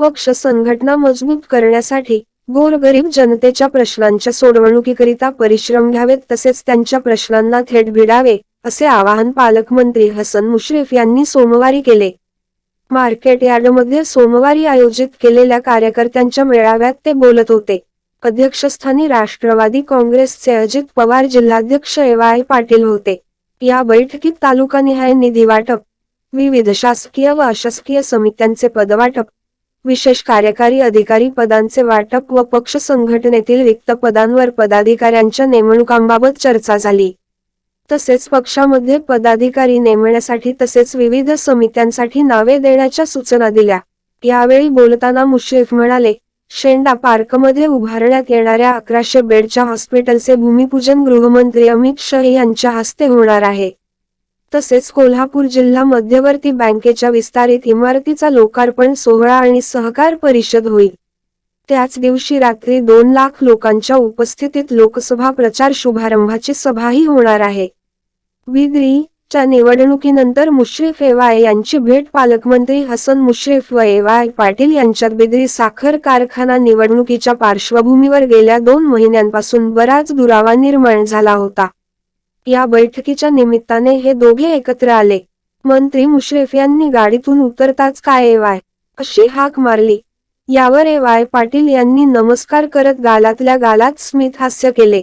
पक्ष संघटना मजबूत करण्यासाठी गोरगरीब जनतेच्या प्रश्नांच्या सोडवणुकीकरिता परिश्रम घ्यावेत तसेच त्यांच्या प्रश्नांना थेट भिडावे असे आवाहन पालकमंत्री हसन मुश्रीफ यांनी सोमवारी केले. मार्केट यार्डमध्ये सोमवारी आयोजित केलेल्या कार्यकर्त्यांच्या मेळाव्यात ते बोलत होते. अध्यक्षस्थानी राष्ट्रवादी काँग्रेसचे अजित पवार जिल्हाध्यक्ष एवाय पाटील होते. या बैठकीत तालुकानिहाय निधी वाटप विविध शासकीय व अशासकीय समित्यांचे पदवाटप विशेष कार्यकारी अधिकारी पदांचे वाटप व पक्ष संघटनेतील रिक्त पदांवर पदाधिकाऱ्यांच्या नेमणुकांबाबत चर्चा झाली. तसेच पक्षामध्ये पदाधिकारी नेमण्यासाठी तसेच विविध समित्यांसाठी नावे देण्याच्या सूचना दिल्या. यावेळी बोलताना मुश्रीफ म्हणाले शेंडा पार्कमध्ये उभारण्यात येणाऱ्या अकराशे बेडच्या हॉस्पिटलचे भूमिपूजन गृहमंत्री अमित शाह यांच्या हस्ते होणार आहे. तसेच कोल्हापूर जिल्हा मध्यवर्ती बँकेच्या विस्तारित इमारतीचा लोकार्पण सोहळा आणि सहकार परिषद होईल. त्याच दिवशी रात्री दोन लाख लोकांच्या उपस्थितीत लोकसभा प्रचार शुभारंभाची सभाही होणार आहे. विद्री च्या निवडणुकीनंतर मुश्रीफ एवाय यांची भेट पालकमंत्री हसन मुश्रीफ व एवाय पाटील यांच्यात बिद्री साखर कारखाना निवडणुकीच्या पार्श्वभूमीवर गेल्या दोन महिन्यांपासून बराच दुरावा निर्माण झाला होता. या बैठकीच्या निमित्ताने हे दोघे एकत्र आले. मंत्री मुश्रीफ यांनी गाडीतून उतरताच काय एवाय अशी हाक मारली. यावर एवाय पाटील यांनी नमस्कार करत गालातल्या गालात स्मित हास्य केले.